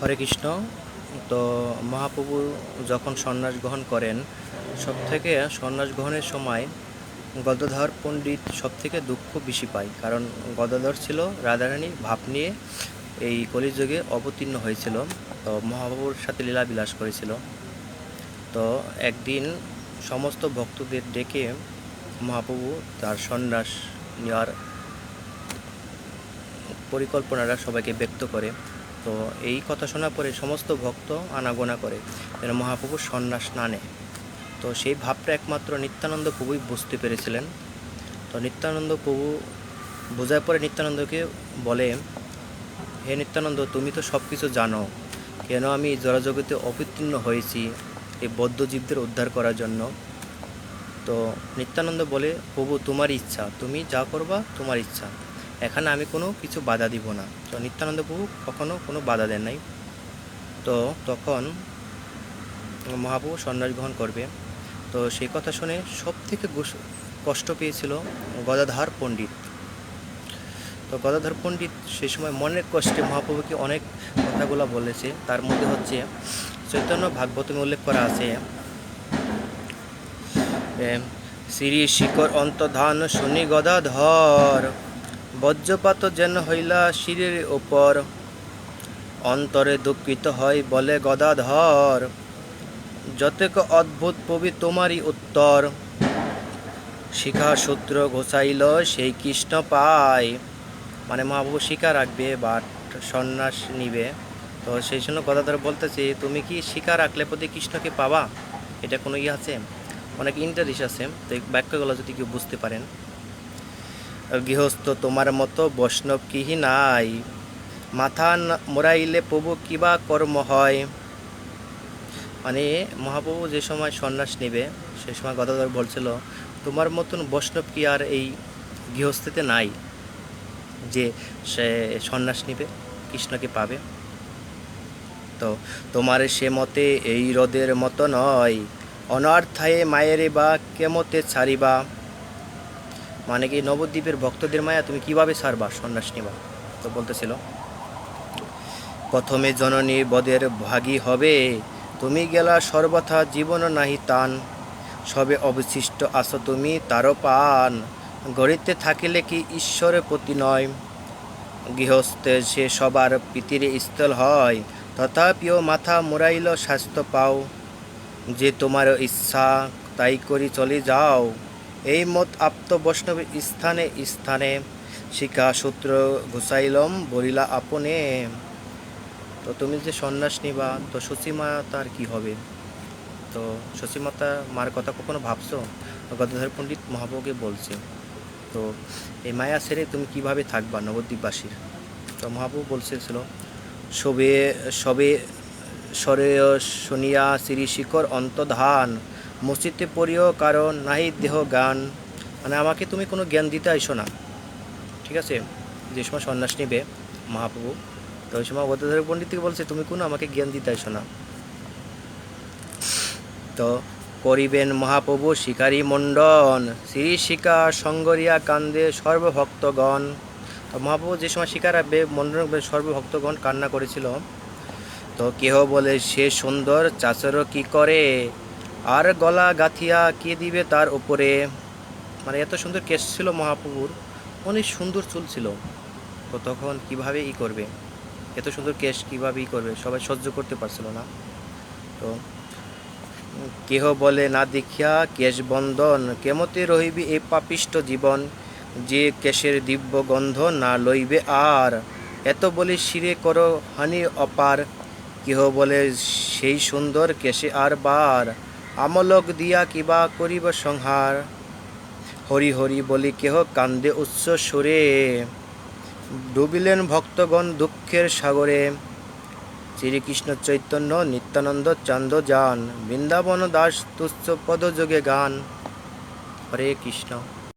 হরে কৃষ্ণ। তো মহাপ্রভু যখন সন্ন্যাস গ্রহণ করেন সব থেকে সন্ন্যাস গ্রহণের সময় গদাধর পণ্ডিত সব থেকে দুঃখ বেশি পায়। কারণ গদাধর ছিল রাধারানী ভাব নিয়ে এই কলিযুগে অবতীর্ণ হয়েছিল। তো মহাপ্রভুর সাথে লীলা বিলাস করেছিল। তো একদিন সমস্ত ভক্তদের ডেকে মহাপ্রভু তার সন্ন্যাস নেওয়ার পরিকল্পনাটা সবাইকে ব্যক্ত করে। তো এই কথা শোনার পরে সমস্ত ভক্ত আনাগোনা করে যেন মহাপ্রভু সন্ন্যাস না নেয় তো সেই ভাবটা একমাত্র নিত্যানন্দ প্রভুই বুঝতে পেরেছিলেন। তো নিত্যানন্দ প্রভু বোঝার পরে নিত্যানন্দকে বলে, হে নিত্যানন্দ, তুমি তো সব কিছু জানো। কেন আমি জড়জগতে অবতীর্ণ হয়েছি এই বদ্ধজীবদের উদ্ধার করার জন্য? তো নিত্যানন্দ বলে, প্রভু, তোমার ইচ্ছা। তুমি যা করবা, তোমার ইচ্ছা। এখানে আমি কোনো কিছু বাধা দিব না। তো নিত্যানন্দ প্রভু কখনো কোনো বাধা দেন নাই। তো তখন মহাপ্রভু সন্ন্যাস গ্রহণ করবে। তো সেই কথা শুনে সব থেকে কষ্ট পেয়েছিল গদাধর পণ্ডিত। তো গদাধর পণ্ডিত সেই সময় মনের কষ্টে মহাপ্রভুকে অনেক কথাগুলো বলেছে। তার মধ্যে হচ্ছে চৈতন্য ভাগবতমে উল্লেখ করা আছে শ্রী শিকর অন্তধান শুনি গদাধর বজ্রপাত যেন হইলা শিরের ওপর অন্তরে দুঃখিত হয় বলে গদাধর, যতেক অদ্ভুত কবি তোমারই উত্তর। শিখা সূত্র ঘোষাইল সেই কৃষ্ণ পায় মানে মহাপ্রভু শিখা রাখবে বা সন্ন্যাস নিবে। তো সেই জন্য গদাধর বলতেছে, তুমি কি শিখা রাখলে প্রতি কৃষ্ণকে পাবা? এটা কোনো ইয়ে আছে? অনেক ইন্টারেস্ট আছে। তো এই বাক্যগুলো যদি কেউ বুঝতে পারেন। গৃহস্থ তোমার মতো বৈষ্ণব কিহি নাই। মাথা মোড়াইলে প্রভু কিবা কর্ম হয়। মানে মহাপ্রভু যে সময় সন্ন্যাস নেবে, সে সময় গদাধর বলছিল, তোমার মতন বৈষ্ণব কি আর এই গৃহস্থিতে নাই, যে সে সন্ন্যাস নিবে, কৃষ্ণকে পাবে? তো তোমার সে মতে এই হ্রদের মতো নয়, অনার্থায় মায়েরে বা কেমতে ছাড়িবা। মানে কি নবদ্বীপের ভক্তদের মায়া তুমি কীভাবে ছাড়বা সন্ন্যাস নিবা। তো বলতেছিল, প্রথমে জননী বদের ভাগী হবে, তুমি গেলা সর্বথা জীবন নাহি তান। সবে অবশিষ্ট আছো তুমি তারও পান। গড়িতে থাকিলে কি ঈশ্বরের প্রতি নয়। গৃহস্থে সে সবার প্রীতির স্থল হয়, তথাপিও মাথা মুড়াইল স্বাস্থ্য পাও। যে তোমার ইচ্ছা, তাই করি চলে যাও। এই মত আপ্ত বৈষ্ণবের স্থানে স্থানে শিখা সূত্র ঘুষাইলম বলিলা আপনে। তো তুমি যে সন্ন্যাস নিবা, তো সচিমা তার কি হবে? তো সচিমাতা মার কথা কখনো ভাবছ? গদাধর পণ্ডিত মহাপ্রভুকে বলছে, তো এই মায়া ছেড়ে তুমি কীভাবে থাকবা নবদ্বীপবাসীর? তো মহাপ্রভু বলছিল সবে সবে সরে শুনিয়া শ্রী শিখর অন্তধান মসজিদে পড়িও কারণ নাহি দেহ গান। মানে আমাকে তুমি কোনো জ্ঞান দিতে আইসো না। ঠিক আছে? যে সময় সন্ন্যাস নিবে, মহাপ্রভু, তো ওই সময় গদাধর পণ্ডিতকে বলছে, তুমি কোনো আমাকে জ্ঞান দিতে আইসো না। তো করিবেন মহাপ্রভু শিকারী মণ্ডন, শ্রী শিকা সঙ্গরিয়া কান্দে সর্বভক্তগণ। তো মহাপ্রভু যে সময় শিকার রাখবে মণ্ডন সর্বভক্তগণ কান্না করেছিল। তো কেহ বলে, সে সুন্দর, চাচরও কি করে? আর গলা গাথিয়া কে দিবে তার উপরে? মানে এত সুন্দর কেস ছিল মহাপ্রভুর, অনেক সুন্দর চুল ছিল। তো তখন কীভাবে ই করবে? এত সুন্দর কেশ কীভাবে ই করবে? সবাই সহ্য করতে পারছিল না। তো কেহ বলে, না দেখিয়া কেশ বন্ধন, কেমতে রহিবি এ পাপিষ্ট জীবন? যে কেশের দিব্য গন্ধ না লইবে আর। এত বলে শিরে করো হানি অপার। কেহ বলে, সেই সুন্দর কেশে আর বার। আমলক দিয়া কিবা করিব সংহার। হরি হরি বলি কেহ কান্দে উচ্চ সুরে ডুবিলেন ভক্তগণ দুঃখের সাগরে। শ্রীকৃষ্ণ চৈতন্য নিত্যানন্দ চান্দ যান। বৃন্দাবন দাস তুচ্ছ পদযোগে গান। হরে কৃষ্ণ।